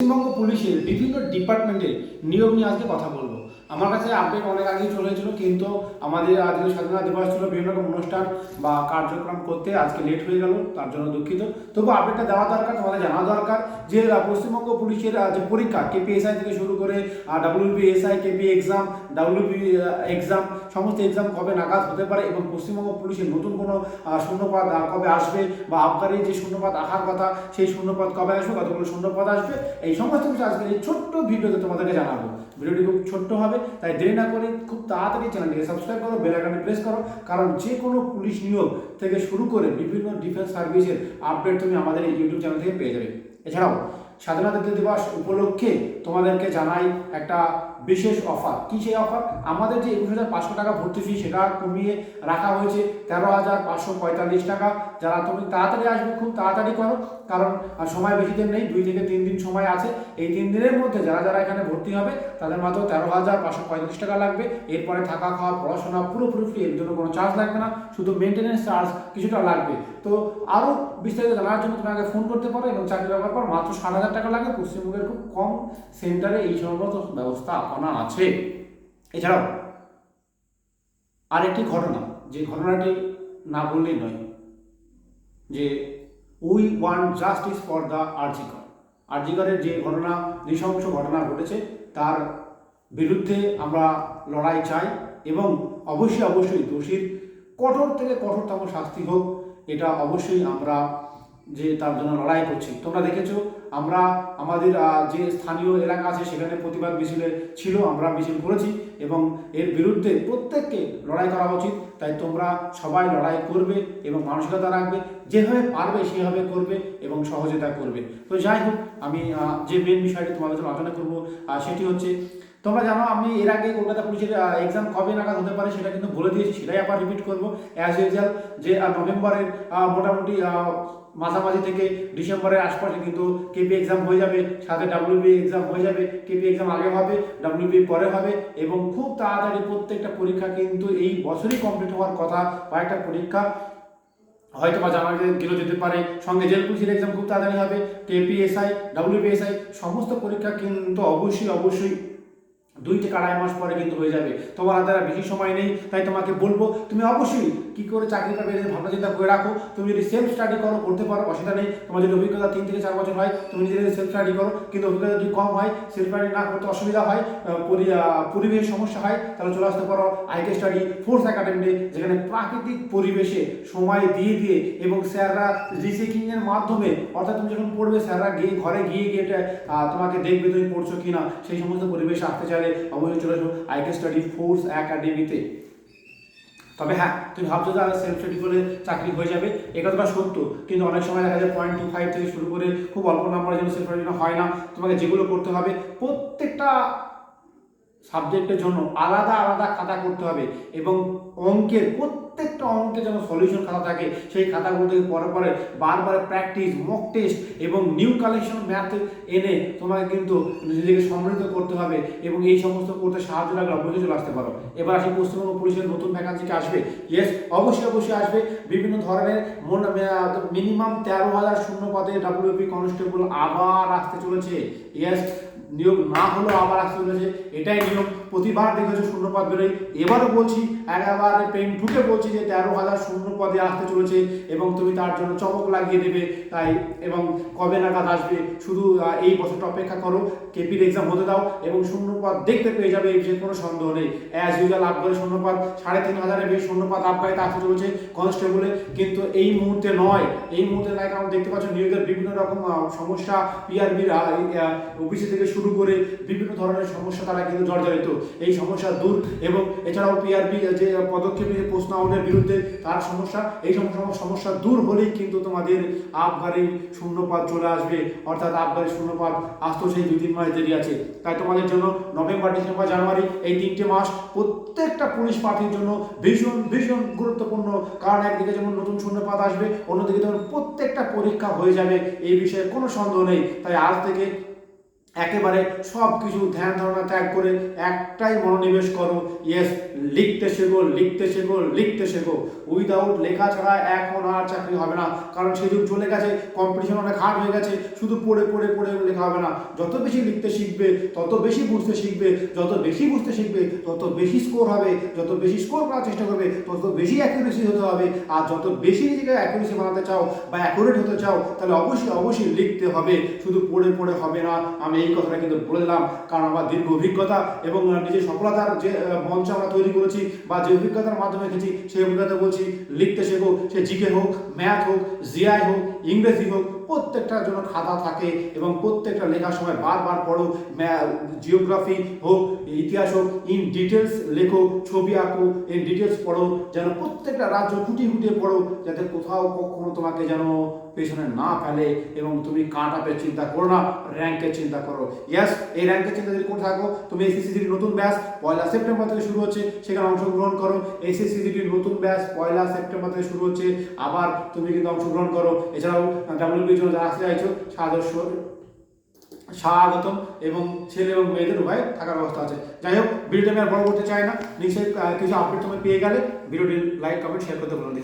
পশ্চিমবঙ্গ পুলিশের বিভিন্ন ডিপার্টমেন্টের নিয়োগ নিয়ে আজকে কথা বলব। আমার কাছে আপডেট অনেক আগেই চলে এসেছিল, কিন্তু আমাদের আজকে স্বাধীনতা দিবস ছিল, বিভিন্ন রকম অনুষ্ঠান বা কার্যক্রম করতে আজকে লেট হয়ে গেল, তার জন্য দুঃখিত। তবু আপডেটটা দেওয়া দরকার, তোমাদের জানা দরকার যে পশ্চিমবঙ্গ পুলিশের যে পরীক্ষা কেপিএসআই থেকে শুরু করে WBSI KP exam WB exam সমস্ত এক্সাম কবে নাগাদ হতে পারে এবং পশ্চিমবঙ্গ পুলিশের নতুন কোনো শূন্যপদ কবে আসবে বা আবগারি যে শূন্যপদ আসার কথা, সেই শূন্যপদ কবে আসবে, কতগুলো শূন্যপদ আসবে, এই সমস্ত কিছু আজকে এই ছোট্ট ভিডিওতে তোমাদেরকে জানাব। ভিডিওটি খুব ছোট্ট হবে, তাই দেরি না করে খুব তাড়াতাড়ি চ্যানেলটিকে সাবস্ক্রাইব করো বেল আইকনে প্রেস করো, কারণ যে কোনো পুলিশ নিয়োগ থেকে শুরু করে বিভিন্ন ডিফেন্স সার্ভিসের আপডেট তুমি আমাদের এই ইউটিউব চ্যানেল থেকে পেয়ে যাবে। এছাড়াও স্বাধীনতা দিবস উপলক্ষে তোমাদেরকে জানাই একটা বিশেষ অফার কি সেই অফার আমাদের যে একুশ হাজার পাঁচশো টাকা ভর্তি ফি সেটা কমিয়ে রাখা হয়েছে তেরো হাজার পাঁচশো পঁয়তাল্লিশ টাকা। যারা তুমি তাড়াতাড়ি আসবে, খুব তাড়াতাড়ি করো, কারণ সময় বেশি দিন নেই, দুই থেকে তিন দিন সময় আছে। এই তিন দিনের মধ্যে যারা যারা এখানে ভর্তি হবে, তাদের মাত্র তেরো হাজার পাঁচশো পঁয়তাল্লিশ টাকা লাগবে। এরপরে থাকা খাওয়া, পড়াশোনা, পুরোপুরি ফ্রি এর জন্য কোনো চার্জ লাগবে না। শুধু মেনটেন্যান্স চার্জ কিছুটা লাগবে। তো আরও বিস্তারিত জানার জন্য তুমি আগে ফোন করতে পারো এবং চাকরি ব্যবহার পর মাত্র ষাট হাজার টাকা লাগে পশ্চিমবঙ্গের খুব কম সেন্টারে এই সমস্ত ব্যবস্থা আপনা আছে। এছাড়াও আরেকটি ঘটনা, যে ঘটনাটি না বললেই নয়, যে we want justice for the RG Kar. আর্জিকরের যে ঘটনা, নৃশংস ঘটনা ঘটেছে, তার বিরুদ্ধে আমরা লড়াই চাই এবং অবশ্যই অবশ্যই দোষীর কঠোর থেকে কঠোরতম শাস্তি হোক, এটা অবশ্যই আমরা যে তার জন্য লড়াই করছি। তোমরা দেখেছ আমরা আমাদের যে স্থানীয় এলাকা আছে সেখানে প্রতিবাদ মিছিলে ছিল, আমরা মিছিল করেছি এবং এর বিরুদ্ধে প্রত্যেককে লড়াই করা উচিত। তাই তোমরা সবাই লড়াই করবে এবং মানসিকতা রাখবে, যেভাবে পারবে সেভাবে করবে এবং সহযোগিতা করবে। তো যাই হোক, আমি যে মেন বিষয়টি তোমাদের সাথে আলোচনা করব সেটি হচ্ছে, তোমরা জানো আমি এর আগে কলকাতা পুলিশের এক্সাম কবে নাগাদ হতে পারে সেটা কিন্তু বলে দিয়েছি, সেটাই আবার রিপিট করব। অ্যাজ ইউজুয়াল যে নভেম্বরের মোটামুটি মাঝামাঝি থেকে ডিসেম্বরের আশপাশে কিন্তু কেপি এক্সাম হয়ে যাবে, সাথে ডাব্লিউবি এক্সাম হয়ে যাবে কেপি এক্সাম আগে হবে ডাব্লিউবি পরে হবে এবং খুব তাড়াতাড়ি প্রত্যেকটা পরীক্ষা কিন্তু এই বছরই কমপ্লিট হওয়ার কথা, কয়েকটা পরীক্ষা হয়তো বা জানা গেলেও যেতে পারে, সঙ্গে জেল পুলিশের এক্সাম খুব তাড়াতাড়ি হবে কেপিএসআই ডাব্লিউবিএসআই সমস্ত পরীক্ষা কিন্তু অবশ্যই অবশ্যই দুই থেকে আড়াই মাস পরে কিন্তু হয়ে যাবে। তোমার হাতে বেশি সময় নেই, তাই তোমাকে বলব, তুমি অবশ্যই কি করে চাকরিটা এর ভাবনা চিন্তা করে রাখো। তুমি যদি সেলফ স্টাডি করো, করতে পারো, অসুবিধা নেই। তোমার যদি অভিজ্ঞতা তিন থেকে চার বছর হয়, তুমি নিজে সেলফ স্টাডি করো। কিন্তু অভিজ্ঞতা যদি কম হয় সেলফ স্টাডি না করতে অসুবিধা হয় পরি- পরিবেশ সমস্যা হয়, তাহলে চলে আসতে পারো আইকে স্টাডি, ফোর্স একাডেমি যেখানে প্রাকৃতিক পরিবেশে সময় দিয়ে দিয়ে এবং স্যাররা রিচেকিং এর মাধ্যমে, অর্থাৎ তুমি যখন পড়বে, স্যাররা গিয়ে ঘরে গিয়ে গিয়ে তোমাকে দেখবে তুমি পড়ছো কিনা, সেই সমস্ত পরিবেশে আসতে চাইলে অবশ্যই চলে আসো আইকে স্টাডি, ফোর্স একাডেমিতে তবে হ্যাঁ তুমি ভাবছ যে সেলফ স্টাডি করে চাকরি হয়ে যাবে? এ কথাটা সত্য। কিন্তু অনেক সময় দেখা যায় পয়েন্ট টু ফাইভ থেকে শুরু করে খুব অল্প নাম্বারের জন্য সেলফ স্টাডি হয় না। তোমাকে যেগুলো করতে হবে, প্রত্যেকটা সাবজেক্টের জন্য আলাদা আলাদা খাতা করতে হবে এবং অঙ্কের প্রত্যেকটা অঙ্কের যেন সলিউশন খাতা থাকে, সেই খাতাগুলো থেকে পরে পরে বারবার প্র্যাকটিস মক টেস্ট এবং নিউ কালেকশন ম্যাথ এনে তোমাকে কিন্তু নিজেকে সমৃদ্ধ করতে হবে এবং এই সমস্ত করতে সাহায্য লাগলে অবশ্যই চলে আসতে পারো। এবার আসি পশ্চিমবঙ্গ পুলিশের নতুন ভ্যাকান্সিকে আসবে? ইয়েস অবশ্যই অবশ্যই আসবে। বিভিন্ন ধরনের মিনিমাম তেরো হাজার শূন্য পদে ডাব্লিউপি কনস্টেবল আবার আসতে চলেছে। ইয়েস নিয়োগ না হলেও আবার আসতে চলেছে। এটাই নিয়ম। প্রতিবার দেখেছ শূন্য পদ বেরোয়। এবারও বলছি একেবারে পেন ঢুকে বলছি যে তেরো হাজার শূন্য পদে আসতে চলেছে এবং তুমি তার জন্য চমক লাগিয়ে দেবে। তাই এবং কবে নাগাদ আসবে, শুধু এই বছরটা অপেক্ষা করো। কেপির এক্সাম হতে দাও এবং শূন্য পদ দেখতে পেয়ে যাবে এই বিষয়ে কোনো সন্দেহ নেই। অ্যাজ ইউজুয়াল আবগারি শূন্য পদ সাড়ে তিন হাজারের বেশি শূন্য পদ আবগারিতে আসতে চলেছে কনস্টেবলে কিন্তু এই মুহূর্তে নয়। এই মুহূর্তে নয় কারণ দেখতে পাচ্ছ নিয়োগের বিভিন্ন রকম সমস্যা পিআরবির অফিসে থেকে শুরু করে বিভিন্ন ধরনের সমস্যা তারা কিন্তু জর্জরিত। এই সমস্যা দূর এবং এছাড়াও পিআরপি যে পদক্ষেপ নিয়ে প্রশ্ন আউটের বিরুদ্ধে তার সমস্যা, এই সমস্যা দূর হলেই কিন্তু তোমাদের আবগারি শূন্যপাত চলে আসবে। অর্থাৎ আবগারি শূন্যপাত আসতো সেই দুই তিন মাস দেরি আছে। তাই তোমাদের জন্য নভেম্বর, ডিসেম্বর, জানুয়ারি এই তিনটে মাস প্রত্যেকটা পুলিশ প্রার্থীর জন্য ভীষণ ভীষণ গুরুত্বপূর্ণ। কারণ একদিকে যেমন নতুন শূন্যপাত আসবে, অন্যদিকে যেমন প্রত্যেকটা পরীক্ষা হয়ে যাবে, এই বিষয়ে কোনো সন্দেহ নেই। তাই আজ থেকে একেবারে সব কিছু ধ্যান ধারণা ত্যাগ করে একটাই মনোনিবেশ করো ইয়েস লিখতে শেখো লিখতে শেখো লিখতে শেখো। উইদাউট লেখা ছাড়া এখন আর চাকরি হবে না। কারণ সে যুগ চলে গেছে কম্পিটিশন অনেক হার্ড হয়ে গেছে, শুধু পড়ে পড়ে পড়ে লেখা হবে না। যত বেশি লিখতে শিখবে, তত বেশি বুঝতে শিখবে, যত বেশি বুঝতে শিখবে, তত বেশি স্কোর হবে, যত বেশি স্কোর করার চেষ্টা করবে, তত বেশি অ্যাকুরেসি হতে হবে। আর যত বেশি নিজেকে অ্যাকুরেসি বানাতে চাও বা অ্যাকুরেট হতে চাও, তাহলে অবশ্যই অবশ্যই লিখতে হবে। শুধু পড়ে পড়ে হবে না। আমি এই কথাটা কিন্তু বলে দিলাম। কারণ আমার দীর্ঘ অভিজ্ঞতা এবং নিজের সফলতার যে মঞ্চ আমরা তৈরি করেছি বা যে অভিজ্ঞতার মাধ্যমে এসেছি সেই অভিজ্ঞতা বলছি, লিখতে শেখো, সে জিকে হোক, ম্যাথ হোক, জিআই হোক, ইংরেজি হোক প্রত্যেকটার জন্য খাতা থাকে এবং প্রত্যেকটা লেখার সময় বারবার পড়ো জিওগ্রাফি হোক, ইতিহাস হোক, ইন ডিটেলস লেখো, ছবি আঁকো, ইন ডিটেলস পড়ো, যেন প্রত্যেকটা রাজ্য খুঁটিয়ে খুঁটিয়ে পড়ো, যাতে কোথাও কখনো তোমাকে যেন পেছনে না ফেলে এবং তুমি কাট আপের চিন্তা করো না র্যাঙ্কের চিন্তা করো। ইয়াস এই র্যাঙ্কের চিন্তা যদি করে থাকো, তুমি এসএসসিজির নতুন ব্যাস, পয়লা সেপ্টেম্বর থেকে শুরু হচ্ছে, সেখানে অংশগ্রহণ করো। এসএসসিজির নতুন ব্যাস, পয়লা সেপ্টেম্বর থেকে শুরু হচ্ছে, আবার তুমি কিন্তু অংশগ্রহণ করো। এছাড়াও ডাব্লিউবির জন্য যারা আসতে চাইছো, সাদস্য স্বাগতম এবং ছেলে এবং মেয়েদের উভয় থাকার ব্যবস্থা আছে। যাই হোক, ভিডিওটা আমি আর বড় করতে চাই না। নিশ্চয়ই কিছু আপডেট তোমার পেয়ে গেলে, ভিডিওটি লাইক কমেন্ট শেয়ার করতে বলুন